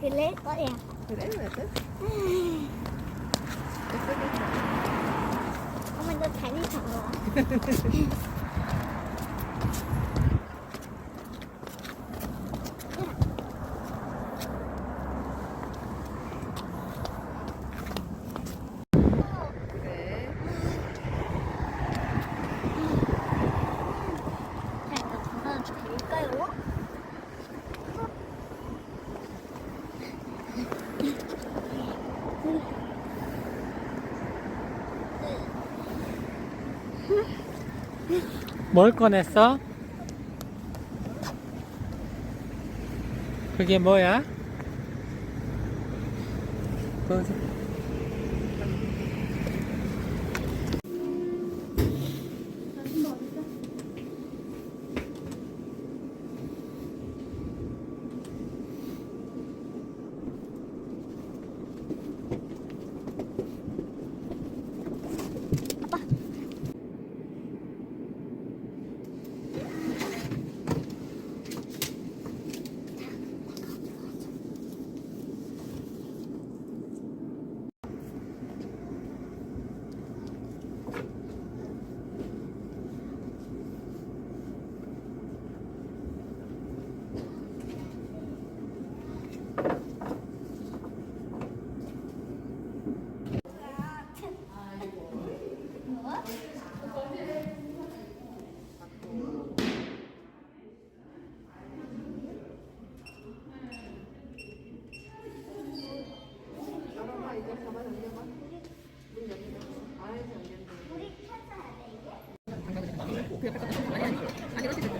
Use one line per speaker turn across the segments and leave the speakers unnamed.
Kele có
đẹp. Kele
là tức. Ông mình tôi thấy đi thẳng rồi.
뭘 꺼냈어? 그게 뭐야? 보자.
이렇게 되죠.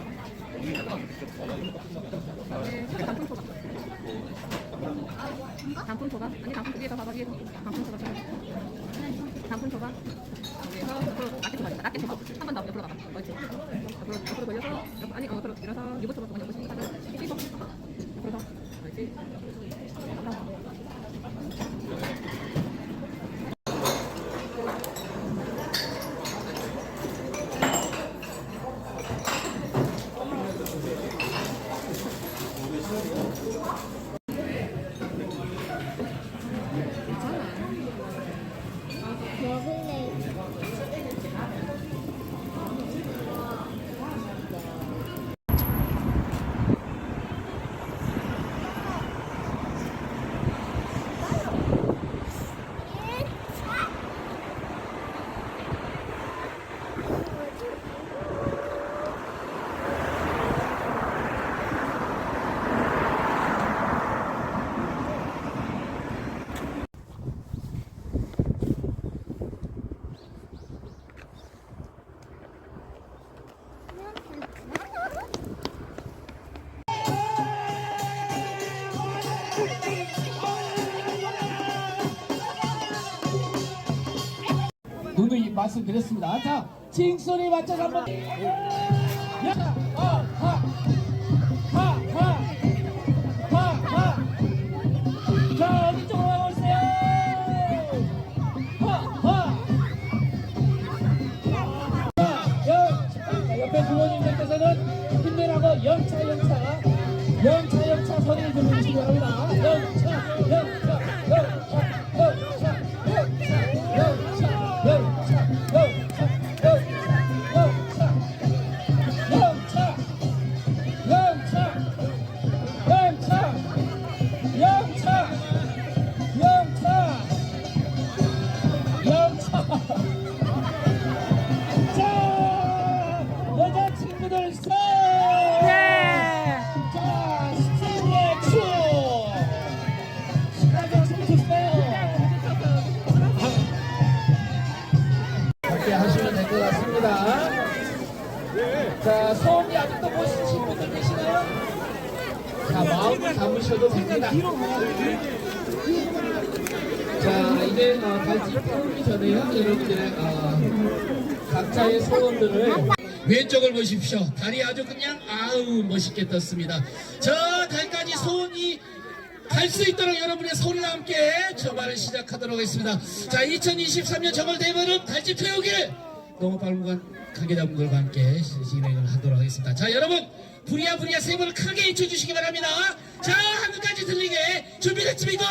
네,
단품 소가.
단품 소가? 아니 단품 위에다 봐봐 위에서 단품 소가. 단품 소가. 위에서 옆으로 라켓 소가. 라켓 소가. 한번 더 옆으로 가봐. 그렇지. 옆으로 옆으로 돌려서 옆, 아니 어, 옆으로 일어서 유부초가 옆으로.
말씀드렸습니다. 자, 징소리 맞춰서 한번. 야, 어, 하, 영차, 영차, 영차, 영차 소리를 들으시기 바랍니다. 영차, 영차, 자, 마음을 담으셔도 됩니다. 자, 이제 어, 발찌 태우기 전에요. 여러분들의 어, 각자의 소원들을 왼쪽을 보십시오. 달이 아주 그냥 아우 멋있게 떴습니다. 저 달까지 소원이 갈 수 있도록 여러분의 소리와 함께 저말을 시작하도록 하겠습니다. 자, 2023년 정월 대면은 달집 태우기를 농업발무관 관계자분들과 함께 진행을 하도록 하겠습니다. 자, 여러분 부리야 부리야 세 번을 크게 외쳐주시기 바랍니다. 자 하늘까지 들리게 준비됐습니까?